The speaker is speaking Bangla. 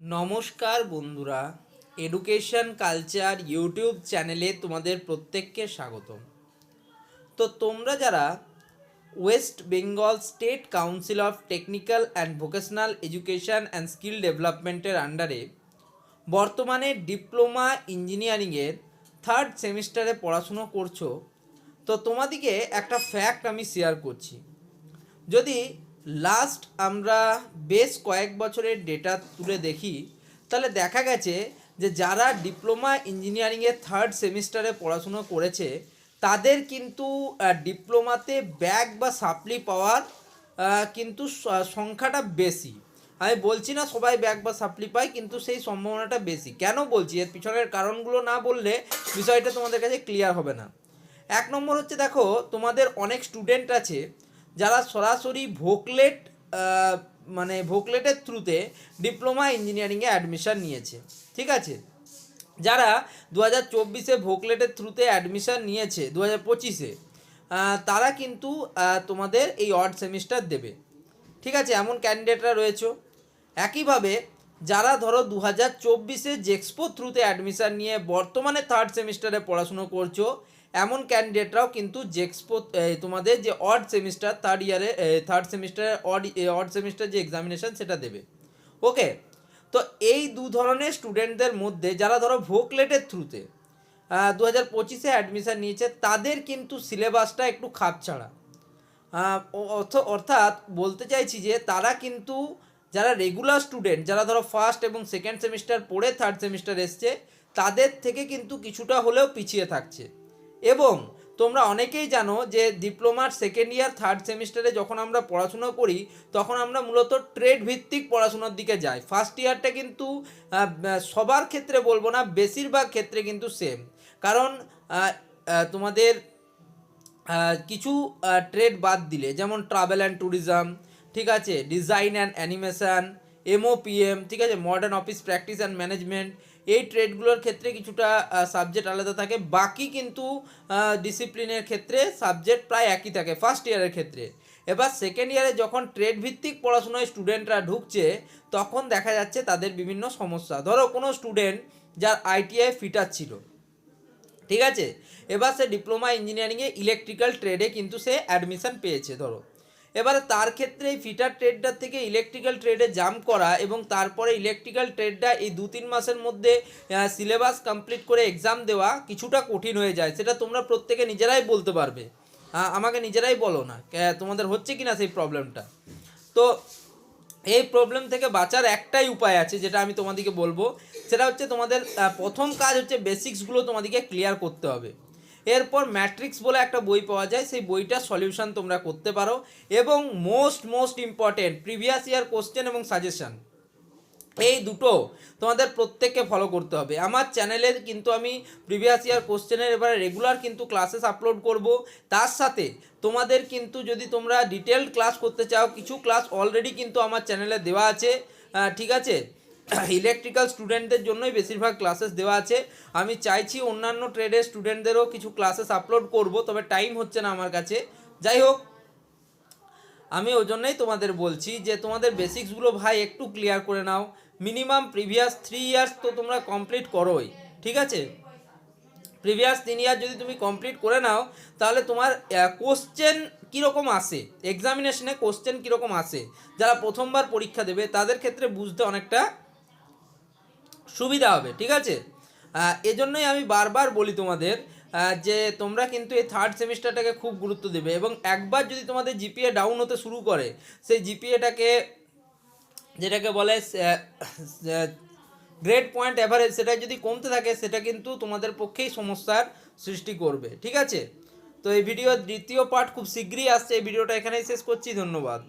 নমস্কার বন্ধুরা এডুকেশন কালচার ইউটিউব চ্যানেলে তোমাদের প্রত্যেককে স্বাগতম। তো তোমরা যারা West Bengal state council of technical and vocational education and skill ডেভেলপমেন্টের আন্ডারে বর্তমানে ডিপ্লোমা ইঞ্জিনিয়ারিংয়ের থার্ড সেমিস্টারে পড়াশুনো করছ। তো তোমাদিকে একটা ফ্যাক্ট আমি শেয়ার করছি। যদি লাস্ট আমরা বেশ কয়েক বছরের ডেটা তুলে দেখি, তাহলে দেখা গেছে যে যারা ডিপ্লোমা ইঞ্জিনিয়ারিংয়ে থার্ড সেমিস্টারে পড়াশুনো করেছে, তাদের কিন্তু ডিপ্লোমাতে ব্যাগ বা সাপ্লি পাওয়ার কিন্তু সংখ্যাটা বেশি। আমি বলছি না সবাই ব্যাগ বা সাপ্লি পায়, কিন্তু সেই সম্ভাবনাটা বেশি। কেন বলছি? এর পিছনের কারণগুলো না বললে বিষয়টা তোমাদের কাছে ক্লিয়ার হবে না। এক নম্বর হচ্ছে দেখো, তোমাদের অনেক স্টুডেন্ট আছে যারা সরাসরি ভোকলেট মানে ভোকলেটের থ্রুতে ডিপ্লোমা ইঞ্জিনিয়ারিংয়ে অ্যাডমিশান নিয়েছে, ঠিক আছে? যারা দু হাজার চব্বিশে ভোকলেটের থ্রুতে অ্যাডমিশান নিয়েছে দু হাজার পঁচিশে তারা কিন্তু তোমাদের এই অড সেমিস্টার দেবে, ঠিক আছে? এমন ক্যান্ডিডেটরা রয়েছে। একইভাবে যারা ধরো দু হাজার চব্বিশে জেক্সপো থ্রুতে অ্যাডমিশান নিয়ে বর্তমানে থার্ড সেমিস্টারে পড়াশুনো করছ এমন ক্যান্ডিডেটরাও কিন্তু জেক্সপো তোমাদের যে অড সেমিস্টার থার্ড ইয়ারে থার্ড সেমিস্টারে অড অড সেমিস্টার যে এক্সামিনেশন সেটা দেবে। ওকে তো এই দু ধরনের স্টুডেন্টদের মধ্যে যারা ধরো ভোকলেটের থ্রুতে দু হাজার পঁচিশে অ্যাডমিশন নিয়েছে, তাদের কিন্তু সিলেবাসটা একটু খাপ ছাড়া অর্থাৎ বলতে চাইছি যে তারা কিন্তু যারা রেগুলার স্টুডেন্ট যারা ধরো ফার্স্ট এবং সেকেন্ড সেমিস্টার পড়ে থার্ড সেমিস্টার এসছে, তাদের থেকে কিন্তু কিছুটা হলেও পিছিয়ে থাকছে। এবং তোমরা অনেকেই জানো যে ডিপ্লোমার সেকেন্ড ইয়ার থার্ড সেমিস্টারে যখন আমরা পড়াশোনা করি, তখন আমরা মূলত ট্রেড ভিত্তিক পড়াশোনার দিকে যাই। ফার্স্ট ইয়ারটা কিন্তু সবার ক্ষেত্রে বলব না, বেশিরভাগ ক্ষেত্রে কিন্তু সেম কারণ তোমাদের কিছু ট্রেড বাদ দিলে, যেমন ট্রাভেল অ্যান্ড ট্যুরিজম ঠিক আছে? ডিজাইন অ্যান্ড অ্যানিমেশন এমওপিএম ঠিক আছে? Modern office practice and management এই ট্রেডগুলোর ক্ষেত্রে কিছুটা সাবজেক্ট আলাদা থাকে। বাকি কিন্তু ডিসিপ্লিনের ক্ষেত্রে সাবজেক্ট প্রায় একই থাকে ফার্স্ট ইয়ারের ক্ষেত্রে। এবার সেকেন্ড ইয়ারে যখন ট্রেড ভিত্তিক পড়াশোনায় স্টুডেন্টরা ঢুকছে, তখন দেখা যাচ্ছে তাদের বিভিন্ন সমস্যা। ধরো কোনো স্টুডেন্ট যার আইটিআই ফিটার ছিল, ঠিক আছে? এবার সে ডিপ্লোমা ইঞ্জিনিয়ারিংয়ে ইলেকট্রিক্যাল ট্রেডে কিন্তু সে অ্যাডমিশন পেয়েছে, ধরো। এবারে তার ক্ষেত্রে এই ফিটার ট্রেডটার থেকে ইলেকট্রিক্যাল ট্রেডে জাম্প করা এবং তারপরে ইলেকট্রিক্যাল ট্রেডটা এই দু তিন মাসের মধ্যে সিলেবাস কমপ্লিট করে এক্সাম দেওয়া কিছুটা কঠিন হয়ে যায়। সেটা তোমরা প্রত্যেকে নিজেরাই বলতে পারবে। আমাকে নিজেরাই বলো না তোমাদের হচ্ছে কি না সেই প্রবলেমটা তো এই প্রবলেম থেকে বাঁচার একটাই উপায় আছে যেটা আমি তোমাদেরকে বলব। সেটা হচ্ছে তোমাদের প্রথম কাজ হচ্ছে বেসিক্সগুলো তোমাদেরকে ক্লিয়ার করতে হবে। এরপর ম্যাট্রিক্স বলে একটা বই পাওয়া যায়, সেই বইটার সলিউশন তোমরা করতে পারো। এবং most most important, previous year question এবং সাজেশন। এই দুটো তোমাদের প্রত্যেককে ফলো করতে হবে। আমার চ্যানেলে কিন্তু আমি প্রিভিয়াস ইয়ার কোশ্চেনের এবারে রেগুলার কিন্তু ক্লাসেস আপলোড করব। তার সাথে তোমাদের কিন্তু যদি তোমরা ডিটেলড ক্লাস করতে চাও, কিছু ক্লাস অলরেডি কিন্তু আমার চ্যানেলে দেওয়া আছে। ঠিক আছে? ইলেকট্রিক্যাল স্টুডেন্টদের জন্যই বেশিরভাগ ক্লাসেস দেওয়া আছে। আমি চাইছি অন্যান্য ট্রেডের স্টুডেন্টদেরও কিছু ক্লাসেস আপলোড করব, তবে টাইম হচ্ছে না আমার কাছে। যাই হোক, আমি ওই জন্যই তোমাদের বলছি যে তোমাদের বেসিক্সগুলো ভাই একটু ক্লিয়ার করে নাও। মিনিমাম প্রিভিয়াস থ্রি ইয়ার্স তো তোমরা কমপ্লিট করোই, ঠিক আছে? প্রিভিয়াস তিন ইয়ার যদি তুমি কমপ্লিট করে নাও, তাহলে তোমার কোশ্চেন কীরকম আসে? এক্সামিনেশনে কোশ্চেন কীরকম আসে? যারা প্রথমবার পরীক্ষা দেবে, তাদের ক্ষেত্রে বুঝতে অনেকটা সুবিধা হবে, ঠিক আছে? এজন্যই আমি বারবার বলি তোমাদের যে তোমরা কিন্তু এই থার্ড সেমিস্টারটাকে খুব গুরুত্ব দেবে এবং একবার যদি তোমাদের জিপিএ ডাউন হতে শুরু করে, সেই জিপিএটাকে যেটাকে বলে গ্রেড পয়েন্ট অ্যাভারেজ সেটা যদি কমতে থাকে, সেটা কিন্তু তোমাদের পক্ষেই সমস্যার সৃষ্টি করবে, ঠিক আছে? তো এই ভিডিওর দ্বিতীয় পার্ট খুব শীঘ্রই আসছে, এই ভিডিওটা এখানেই শেষ করছি, ধন্যবাদ।